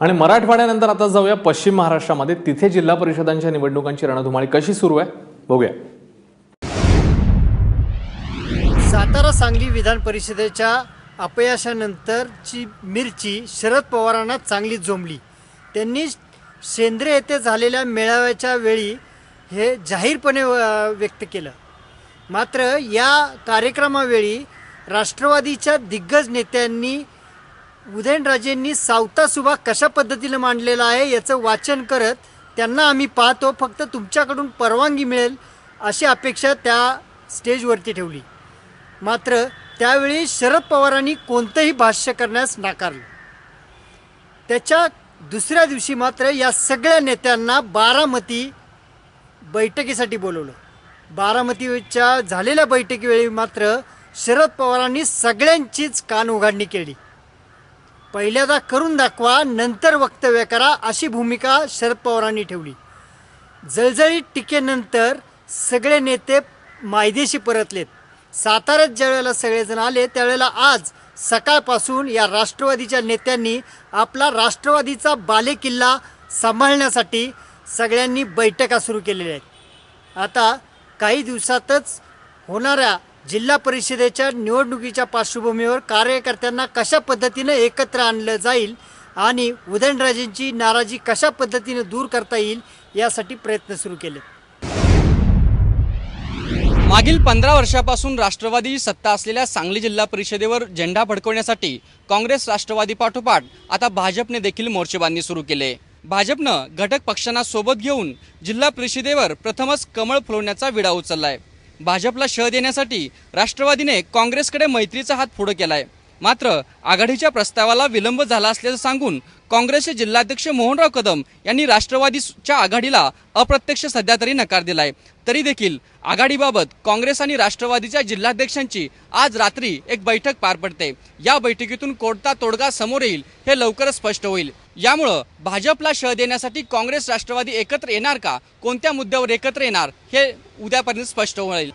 आणि मराठवाड्यानंतर आता जाऊया पश्चिम महाराष्ट्रामध्ये. तिथे जिल्हा परिषदांच्या निवडणुकांची रणधुमाळी कशी सुरू आहे? बघूया. सातारा सांगली विधान परिषदेच्या अपयशानंतरची मिरची शरद पवारांना चांगली जोमली. त्यांनी सेंद्रे येथे झालेल्या मेळाव्याच्या वेळी हे जाहीरपणे व्यक्त केलं. मात्र या कार्यक्रमावेळी राष्ट्रवादीच्या दिग्गज नेत्यांनी उदयनराजेंनी सावता सुभा कशा पद्धतीनं मांडलेला आहे याचं वाचन करत त्यांना आम्ही पाहतो फक्त तुमच्याकडून परवानगी मिळेल अशी अपेक्षा त्या स्टेजवरती ठेवली. मात्र त्यावेळी शरद पवारांनी कोणतंही भाष्य करण्यास नाकारलं. त्याच्या दुसऱ्या दिवशी मात्र या सगळ्या नेत्यांना बारामती बैठकीसाठी बोलवलं. बारामतीच्या झालेल्या बैठकीवेळी मात्र शरद पवारांनी सगळ्यांचीच कान उघाडणी केली. पहिल्यांदा करून दाखवा नंतर वक्तव्य करा अशी भूमिका शरद पवारांनी ठेवली. जळजळीत टीकेनंतर सगळे नेते मायदेशी परतलेत. साताऱ्यात ज्यावेळेला सगळेजण आले त्यावेळेला आज सकाळपासून या राष्ट्रवादीच्या नेत्यांनी आपला राष्ट्रवादीचा बालेकिल्ला सांभाळण्यासाठी सगळ्यांनी बैठका सुरू केलेल्या आहेत. आता काही दिवसातच होणाऱ्या जिल्हा परिषदेच्या निवडणुकीच्या पार्श्वभूमीवर कार्यकर्त्यांना कशा पद्धतीनं एकत्र आणलं जाईल आणि उदयनराजेंची नाराजी कशा पद्धतीनं दूर करता येईल यासाठी प्रयत्न सुरू केले. मागील पंधरा वर्षापासून राष्ट्रवादी सत्ता असलेल्या सांगली जिल्हा परिषदेवर झेंडा फडकवण्यासाठी काँग्रेस राष्ट्रवादी पाठोपाठ आता भाजपने देखील मोर्चेबांधणी सुरू केले. भाजपनं घटक पक्षांना सोबत घेऊन जिल्हा परिषदेवर प्रथमच कमळ फुलवण्याचा विडा उचललाय. भाजपला शह देण्यासाठी राष्ट्रवादीने काँग्रेसकडे मैत्रीचा हात पुढं केला आहे मात्र आघाडीच्या प्रस्तावाला विलंब झाला असल्याचं सांगून काँग्रेसचे जिल्हाध्यक्ष मोहनराव कदम यांनी राष्ट्रवादीच्या आघाडीला अप्रत्यक्ष सध्या तरी नकार दिलाय. तरी देखील आघाडीबाबत काँग्रेस आणि राष्ट्रवादीच्या जिल्हाध्यक्षांची आज रात्री एक बैठक पार पडते. या बैठकीतून कोणता तोडगा समोर येईल हे लवकरच स्पष्ट होईल. यामुळं भाजपला शह देण्यासाठी काँग्रेस राष्ट्रवादी एकत्र येणार का? कोणत्या मुद्द्यावर एकत्र येणार? हे उद्यापर्यंत स्पष्ट होईल.